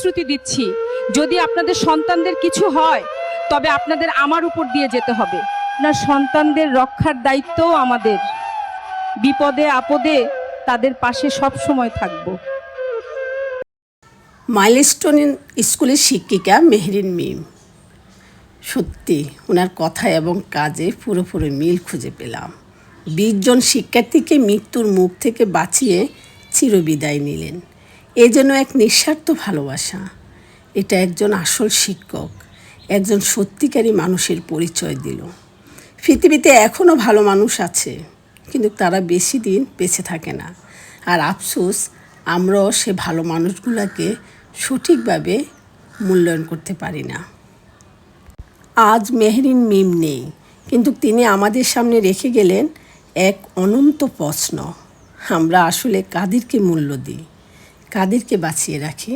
প্রতিশ্রুতি দিচ্ছি। যদি আপনাদের সন্তানদের কিছু হয়, তবে আপনাদের আমার উপর দিয়ে যেতে হবে। আপনার সন্তানদের রক্ষার দায়িত্বও আমাদের। বিপদে, আপদে তাদের পাশে সব সময় থাকব। মাইলস্টোন স্কুলের শিক্ষিকা মেহরিন মিম। সত্যি ওনার কথা এবং কাজে পুরোপুরি মিল খুঁজে পেলাম। বিশজন শিক্ষার্থীকে মৃত্যুর মুখ থেকে বাঁচিয়ে চিরবিদায় নিলেন। এ যেন এক নিঃস্বার্থ ভালোবাসা। এটা একজন আসল শিক্ষক, একজন সত্যিকারী মানুষের পরিচয় দিল। পৃথিবীতে এখনও ভালো মানুষ আছে, কিন্তু তারা বেশি দিন বেঁচে থাকে না। আর আফসোস, আমরাও সে ভালো মানুষগুলোকে সঠিকভাবে মূল্যায়ন করতে পারি না। আজ মেহরিন মিম নেই, কিন্তু তিনি আমাদের সামনে রেখে গেলেন এক অনন্ত প্রশ্ন। আমরা আসলে কাদেরকে মূল্য দিই? কাদেরকে বাঁচিয়ে রাখি?